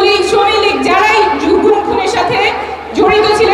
ছাত্রলীগ শ্রমিক যারাই গুম খুনের সাথে জড়িত ছিল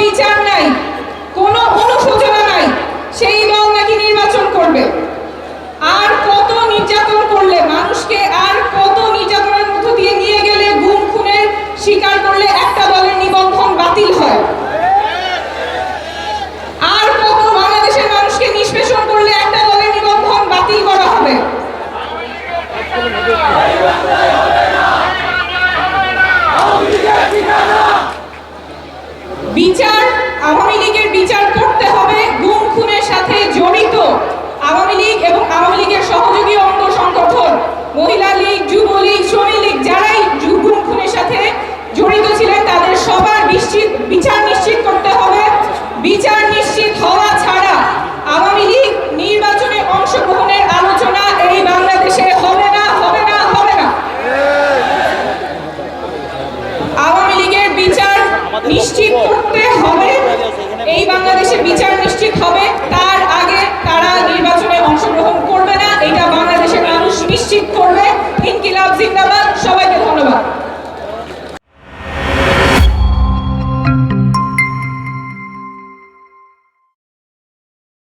বিচার নাই, কোনো অনুশোচনা নাই, সেই দল নাকি নির্বাচন করবে। আর কত নির্যাতন করলে, মানুষকে আর কত নির্যাতনের মধ্য দিয়ে নিয়ে গেলে, গুম খুনের শিকার করলে একটা দলের নিবন্ধন বাতিল হয়। আওয়ামী লীগের বিচার করতে হবে, গুম খুনের সাথে জড়িত আওয়ামী লীগ এবং আওয়ামী লীগের সহযোগী অঙ্গ সংগঠন, মহিলা লীগ যুবলীগ শ্রমিক লীগ যারাই গুম খুনের সাথে জড়িত ছিলেন, তাদের সবার নিশ্চিত, বিচার নিশ্চিত করতে হবে। বিচার নিশ্চিত হওয়া ছাড়া আওয়ামী লীগ নির্বাচনে অংশগ্রহণের আলোচনা এই বাংলাদেশে হবে না হবে না হবে না। আওয়ামী লীগের বিচার নিশ্চিত করতে হবে।